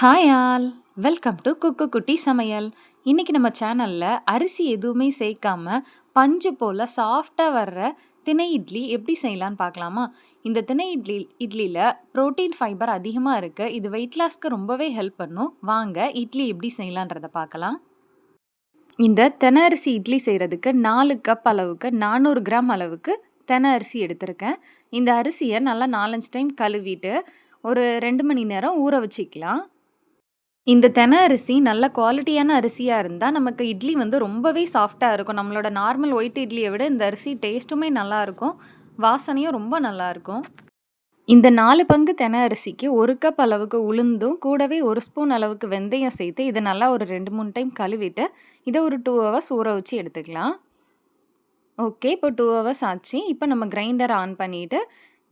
Hi all welcome to குக்கு குட்டி சமையல் இன்றைக்கி நம்ம சேனலில் அரிசி எதுவுமே சேர்க்காம பஞ்சு போல் சாஃப்டாக வர்ற தினை இட்லி எப்படி செய்யலான்னு பார்க்கலாமா? இந்த தினை இட்லி இட்லியில் ப்ரோட்டீன் ஃபைபர் அதிகமாக இருக்குது இது வெயிட் லாஸ்க்கு ரொம்பவே ஹெல்ப் பண்ணும். வாங்க இட்லி எப்படி செய்யலான்றதை பார்க்கலாம். இந்த தென அரிசி இட்லி செய்கிறதுக்கு நாலு கப் அளவுக்கு நானூறு கிராம் அளவுக்கு தெனை அரிசி எடுத்திருக்கேன். இந்த அரிசியை நல்லா நாலஞ்சு டைம் கழுவிட்டு ஒரு ரெண்டு மணி நேரம் ஊற வச்சுக்கலாம். இந்த தெனை அரிசி நல்ல குவாலிட்டியான அரிசியாக இருந்தால் நமக்கு இட்லி வந்து ரொம்பவே சாஃப்டாக இருக்கும். நம்மளோட நார்மல் ஒயிட் இட்லியை விட இந்த அரிசி டேஸ்ட்டுமே நல்லாயிருக்கும் வாசனையும் ரொம்ப நல்லாயிருக்கும் இந்த நாலு பங்கு தெனை அரிசிக்கு ஒரு கப் அளவுக்கு உளுந்தும் கூடவே ஒரு ஸ்பூன் அளவுக்கு வெந்தயம் சேர்த்து இதை நல்லா ஒரு ரெண்டு மூணு டைம் கழுவிட்டு இதை ஒரு டூ ஹவர்ஸ் ஊற வச்சு எடுத்துக்கலாம். ஓகே இப்போ டூ ஹவர்ஸ் ஆச்சு. இப்போ நம்ம கிரைண்டர் ஆன் பண்ணிவிட்டு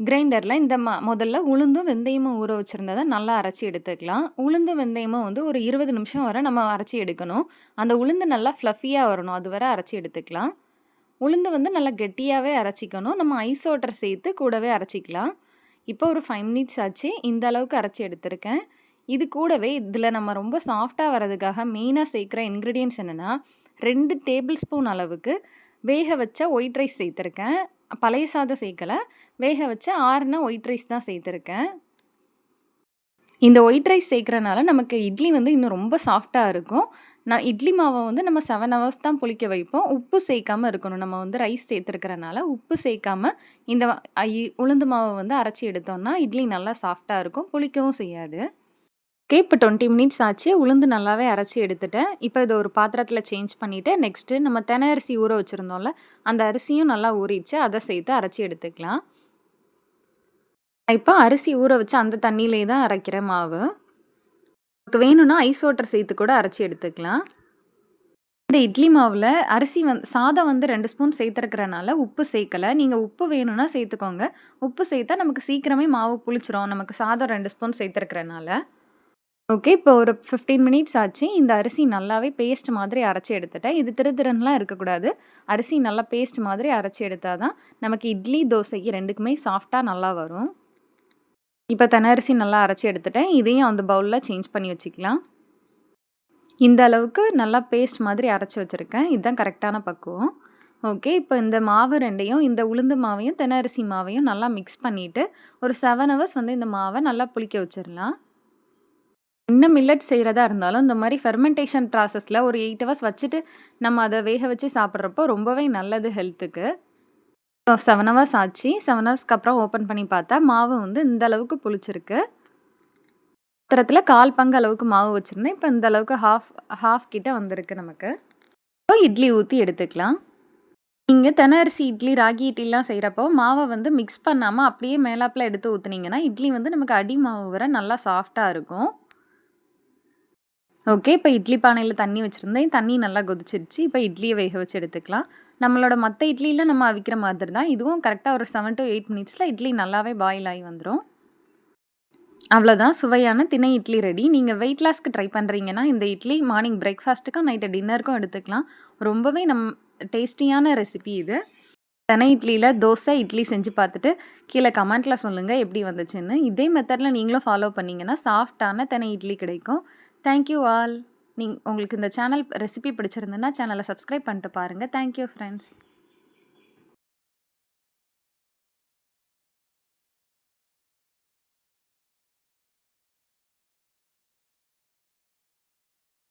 கிரைண்டரில் இந்த ம முதல்ல உளுந்தும் வெந்தயமும் ஊற வச்சுருந்ததை நல்லா அரைச்சி எடுத்துக்கலாம். உளுந்து வெந்தயமும் வந்து ஒரு இருபது நிமிஷம் வரை நம்ம அரைச்சி எடுக்கணும். அந்த உளுந்து நல்லா ஃப்ளஃபியாக வரணும். அது வரை அரைச்சி எடுத்துக்கலாம். உளுந்து வந்து நல்லா கெட்டியாகவே அரைச்சிக்கணும். நம்ம ஐஸ் வாட்டர் சேர்த்து கூடவே அரைச்சிக்கலாம். இப்போ ஒரு ஃபைவ் மினிட்ஸ் ஆச்சு. இந்த அளவுக்கு அரைச்சி எடுத்திருக்கேன். இது கூடவே இதில் நம்ம ரொம்ப சாஃப்டாக வர்றதுக்காக மெயினாக சேர்க்குற இன்க்ரீடியன்ஸ் என்னென்னா ரெண்டு டேபிள் ஸ்பூன் அளவுக்கு வேக வச்ச ஒயிட் ரைஸ் சேர்த்துருக்கேன். பழைய சாதம் சேர்க்கலை. வேக வச்ச ஆறுனா ஒயிட் ரைஸ் தான் சேர்த்துருக்கேன். இந்த ஒயிட் ரைஸ் சேர்க்குறனால நமக்கு இட்லி வந்து இன்னும் ரொம்ப சாஃப்டாக இருக்கும். நான் இட்லி மாவை வந்து நம்ம செவன் ஹவர்ஸ் தான் புளிக்க வைப்போம். உப்பு சேர்க்காமல் இருக்கணும். நம்ம வந்து ரைஸ் சேர்த்துருக்கிறனால உப்பு சேர்க்காம இந்த உளுந்து மாவை வந்து அரைச்சி எடுத்தோம்னா இட்லி நல்லா சாஃப்டாக இருக்கும். புளிக்கவும் செய்யாது. ஓகே இப்போ டுவெண்ட்டி மினிட்ஸ் ஆச்சு. உளுந்து நல்லாவே அரைச்சி எடுத்துட்டேன். இப்போ இதை ஒரு பாத்திரத்தில் சேஞ்ச் பண்ணிவிட்டு நெக்ஸ்ட்டு நம்ம தென அரிசி ஊற வச்சுருந்தோம்ல அந்த அரிசியும் நல்லா ஊறிச்சு அதை சேர்த்து அரைச்சி எடுத்துக்கலாம். இப்போ அரிசி ஊற வச்சு அந்த தண்ணியிலே தான் அரைக்கிற மாவு. நமக்கு வேணும்னா ஐஸ் வாட்டர் சேர்த்து கூட அரைச்சி எடுத்துக்கலாம். இந்த இட்லி மாவில் அரிசி வந் சாதம் வந்து ரெண்டு ஸ்பூன் சேர்த்துருக்கிறனால உப்பு சேர்க்கலை. நீங்கள் உப்பு வேணும்னா சேர்த்துக்கோங்க. உப்பு சேர்த்தா நமக்கு சீக்கிரமே மாவு புளிச்சிரும். நமக்கு சாதம் ரெண்டு ஸ்பூன் சேர்த்துருக்கிறனால. ஓகே. இப்போ ஒரு ஃபிஃப்டீன் மினிட்ஸ் ஆச்சு. இந்த அரிசி நல்லாவே பேஸ்ட் மாதிரி அரைச்சி எடுத்துட்டேன். இது திரு திருன்னுலாம் இருக்கக்கூடாது. அரிசி நல்லா பேஸ்ட் மாதிரி அரைச்சி எடுத்தா தான், நமக்கு இட்லி, தோசைக்கு ரெண்டுக்குமே சாஃப்ட்டா நல்லா வரும். இப்போ தென அரிசி நல்லா அரைச்சி எடுத்துட்டேன். இதையும் அந்த பவுலில் சேஞ்ச் பண்ணி வச்சுக்கலாம். இந்த அளவுக்கு நல்லா பேஸ்ட் மாதிரி அரைச்சி வச்சுருக்கேன். இதுதான் கரெக்டான பக்குவம். ஓகே. இப்போ இந்த மாவு ரெண்டையும் இந்த உளுந்து மாவையும், தென அரிசி மாவையும் நல்லா மிக்ஸ் பண்ணிவிட்டு ஒரு செவன் ஹவர்ஸ் வந்து இந்த மாவை நல்லா புளிக்க வச்சிடலாம் என்ன மில்லட் செய்கிறதா இருந்தாலும், இந்த மாதிரி ஃபெர்மெண்டேஷன் ப்ராசஸில் ஒரு எயிட் ஹவர்ஸ் வச்சுட்டு, நம்ம அதை வேக வச்சு சாப்பிட்றப்போ ரொம்பவே நல்லது ஹெல்த்துக்கு. செவன் ஹவர்ஸ் ஆச்சு. செவன் ஹவர்ஸ்க்கு அப்புறம் ஓப்பன் பண்ணி பார்த்தா, மாவு வந்து இந்த அளவுக்கு புளிச்சிருக்கு. பாத்திரத்தில் கால் பங்கு அளவுக்கு மாவு வச்சுருந்தேன். இப்போ இந்த அளவுக்கு ஹாஃப் ஹாஃப் கிட்ட வந்திருக்கு நமக்கு. இப்போ இட்லி ஊற்றி எடுத்துக்கலாம். நீங்கள் தென அரிசி இட்லி, ராகி இட்லிலாம் செய்கிறப்போ, மாவை வந்து மிக்ஸ் பண்ணாமல் அப்படியே மேலாப்பில் எடுத்து ஊற்றுனீங்கன்னா, இட்லி வந்து நமக்கு அடி மாவு வர நல்லா சாஃப்டாக இருக்கும். ஓகே. இப்போ இட்லி பானையில் தண்ணி வச்சுருந்தேன். தண்ணி நல்லா கொதிச்சிருச்சு. இப்போ இட்லியை வேக வச்சு எடுத்துக்கலாம். நம்மளோட மற்ற இட்லியில் நம்ம அவிக்கிற மாதிரி தான். இதுவும் கரெக்டாக ஒரு செவன் டு எயிட் மினிட்ஸில் இட்லி நல்லாவே பாயில் ஆகி வந்துடும் அவ்வளோதான் சுவையான தினை இட்லி ரெடி. நீங்கள் வெயிட் லாஸ்க்கு ட்ரை பண்ணுறீங்கன்னா, இந்த இட்லி மார்னிங் பிரேக்ஃபாஸ்ட்டுக்கும், நைட்டு டின்னருக்கும் எடுத்துக்கலாம். ரொம்பவே நம் டேஸ்டியான ரெசிபி இது. தினை இட்லியில் தோசை, இட்லி செஞ்சு பார்த்துட்டு கீழே கமெண்ட்டில் சொல்லுங்கள் எப்படி வந்துச்சுன்னு. இதே மெத்தடில் நீங்களும் ஃபாலோ பண்ணிங்கன்னா, சாஃப்ட்டான தினை இட்லி கிடைக்கும். தேங்க்யூ ஆல் நீங் உங்களுக்கு இந்த சேனல் ரெசிபி பிடிச்சிருந்துன்னா சேனலை சப்ஸ்கிரைப் பண்ணிட்டு பாருங்கள் தேங்க்யூ ஃப்ரெண்ட்ஸ்